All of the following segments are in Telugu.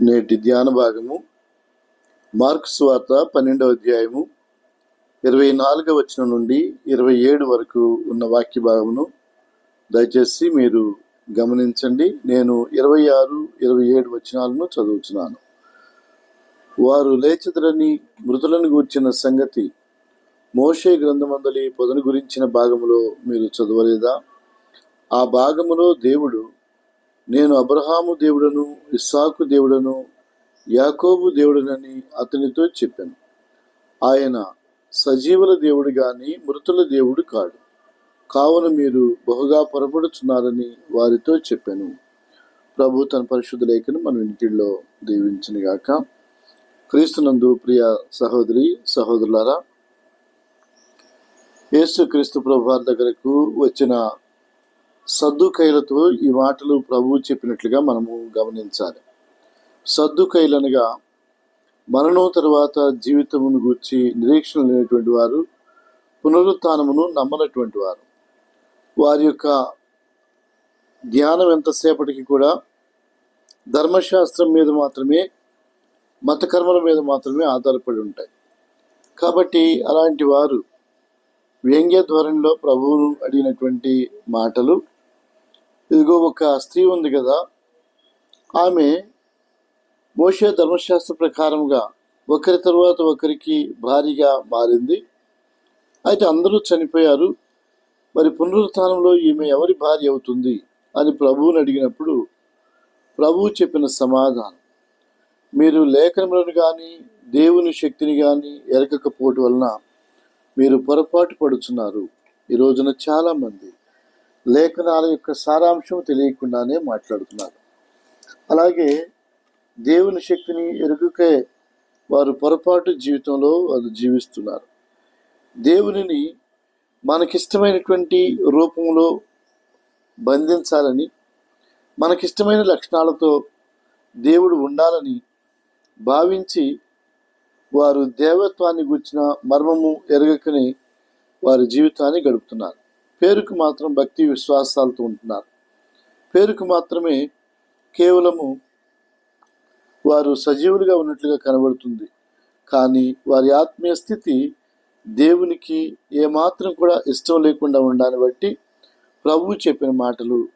నేటి ధ్యాన భాగము. మార్క్స్ వార్త పన్నెండవ అధ్యాయము. ఇరవై నాలుగవ వచనం నుండి ఇరవై ఏడు వరకు ఉన్న వాక్య భాగమును దయచేసి మీరు గమనించండి. నేను ఇరవై ఆరు ఇరవై ఏడు వచనాలను చదువుతున్నాను వారు లేచదరని మృతులను గూర్చిన సంగతి మోషే గ్రంథమందలి పొదను గురించిన భాగములో మీరు చదవలేదా? ఆ భాగములో దేవుడు నేను అబ్రహాము దేవుడను ఇస్సాకు దేవుడను యాకోబు దేవుడనని అతనితో చెప్పాను. ఆయన సజీవుల దేవుడు గాని మృతుల దేవుడు కాడు. కావున మీరు బహుగా పొరపడుచున్నారని వారితో చెప్పాను. ప్రభు తన పరిశుద్ధ లేఖను మన ఇంటిలో దీవించనుగాక క్రీస్తునందు ప్రియ సహోదరి సహోదరులారా యేసు క్రీస్తు ప్రభు దగ్గరకు వచ్చిన సద్దుకైలతో ఈ మాటలు ప్రభువు చెప్పినట్లుగా మనము గమనించాలి. సద్దుకైలనగా మరణం తర్వాత జీవితమును గూర్చి నిరీక్షణ లేనటువంటి వారు పునరుత్నమును నమ్మనటువంటి వారు. వారి యొక్క ధ్యానం ఎంతసేపటికి కూడా ధర్మశాస్త్రం మీద మాత్రమే మతకర్మల మీద మాత్రమే ఆధారపడి ఉంటాయి. కాబట్టి అలాంటి వారు వ్యంగ్య ధోరణిలో ప్రభువును అడిగినటువంటి మాటలు ఇదిగో ఒక స్త్రీ ఉంది కదా ఆమె మోషే ధర్మశాస్త్ర ప్రకారంగా ఒకరి తర్వాత ఒకరికి భారీగా మారింది. అయితే అందరూ చనిపోయారు. మరి పునరుత్థానంలో ఈమె ఎవరి భార్య అవుతుంది అని ప్రభువుని అడిగినప్పుడు ప్రభువు చెప్పిన సమాధానం మీరు లేఖనములను కానీ దేవుని శక్తిని కానీ ఎరగకపోవటం వలన మీరు పొరపాటు పడుచున్నారు. ఈ రోజున చాలామంది లేఖనాల యొక్క సారాంశం తెలియకుండానే మాట్లాడుతున్నారు. అలాగే దేవుని శక్తిని ఎరుగుకే వారు పొరపాటు జీవితంలో వారు జీవిస్తున్నారు. దేవునిని మనకిష్టమైనటువంటి రూపంలో బంధించాలని మనకిష్టమైన లక్షణాలతో దేవుడు ఉండాలని భావించి వారు దేవత్వాన్ని గుర్చిన మర్మము ఎరగకని వారి జీవితాన్ని గడుపుతున్నారు. పేరుకు మాత్రం భక్తి విశ్వాసాలతో ఉంటున్నారు. పేరుకు మాత్రమే కేవలము వారు సజీవులుగా ఉన్నట్లుగా కనబడుతుంది. కానీ వారి ఆత్మీయ స్థితి దేవునికి ఏమాత్రం కూడా ఇష్టం లేకుండా ఉండాన్ని బట్టి ప్రభువు చెప్పిన మాటలు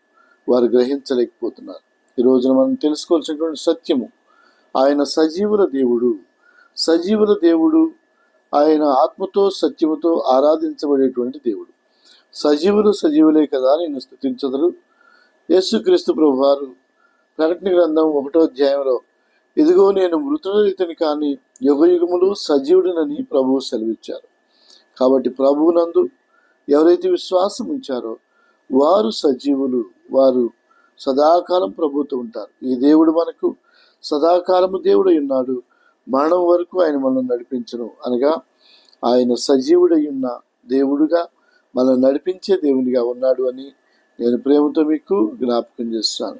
వారు గ్రహించలేకపోతున్నారు. ఈ రోజున మనం తెలుసుకోవాల్సినటువంటి సత్యము ఆయన సజీవుల దేవుడు. సజీవుల దేవుడు ఆయన ఆత్మతో సత్యముతో ఆరాధించబడేటువంటి దేవుడు. సజీవులు సజీవులే కదా నేను స్థుతించదరు యేసుక్రీస్తు ప్రభు వారు ప్రకటన గ్రంథం ఒకటో అధ్యాయంలో ఇదిగో నేను మృతుడితని కానీ యుగయుగములు సజీవుడినని ప్రభువు సెలవిచ్చారు. కాబట్టి ప్రభువునందు ఎవరైతే విశ్వాసం ఉంచారో వారు సజీవులు వారు సదాకాలం ప్రభుతో ఉంటారు. ఈ దేవుడు మనకు సదాకాలము దేవుడై ఉన్నాడు. మరణం వరకు ఆయన మనల్ని నడిపించను అనగా ఆయన సజీవుడై ఉన్న దేవుడుగా మనల్ని నడిపించే దేవునిగా ఉన్నాడు అని నేను ప్రేమతో మీకు జ్ఞాపకం చేస్తాను.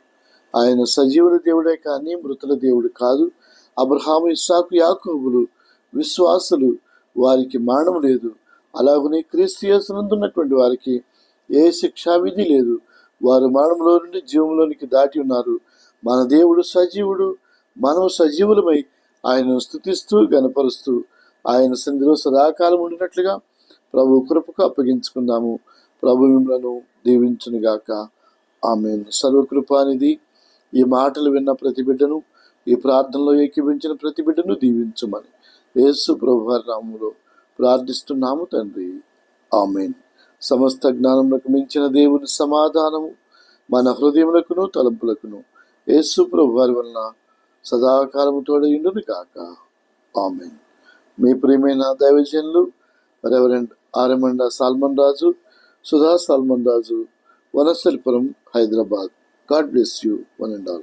ఆయన సజీవుల దేవుడే కానీ మృతుల దేవుడు కాదు. అబ్రహాము ఇస్సాకు యాకోబులు విశ్వాసులు వారికి మరణం లేదు. అలాగనే క్రీస్తునందున్నటువంటి వారికి ఏ శిక్షా విధి లేదు. వారు మరణంలో నుండి జీవంలోనికి దాటి ఉన్నారు. మన దేవుడు సజీవుడు మనం సజీవులమై ఆయనను స్థుతిస్తూ గనపరుస్తూ ఆయన సంధిలో సదాకాలం ఉండినట్లుగా ప్రభు కృపకు అప్పగించుకుందాము. ప్రభు మిమ్మలను దీవించునుగాక. ఆమె సర్వకృపానిధి. ఈ మాటలు విన్న ప్రతి బిడ్డను ఈ ప్రార్థనలో ఏకీభించిన ప్రతి బిడ్డను దీవించమని యేసు ప్రభు ప్రార్థిస్తున్నాము తండ్రి. ఆమెన్. సమస్త జ్ఞానములకు మించిన దేవుని సమాధానము మన హృదయములకును తలంపులకును యేసు ప్రభు వారి వలన సదాకాలము తోడయుండును కాక ఆమెన్. మీ ప్రియమైన దైవజనులు reverend Aramanda Solomon Raju Sudha Solomon Raju Vanasthalipuram Hyderabad. God bless you one and all.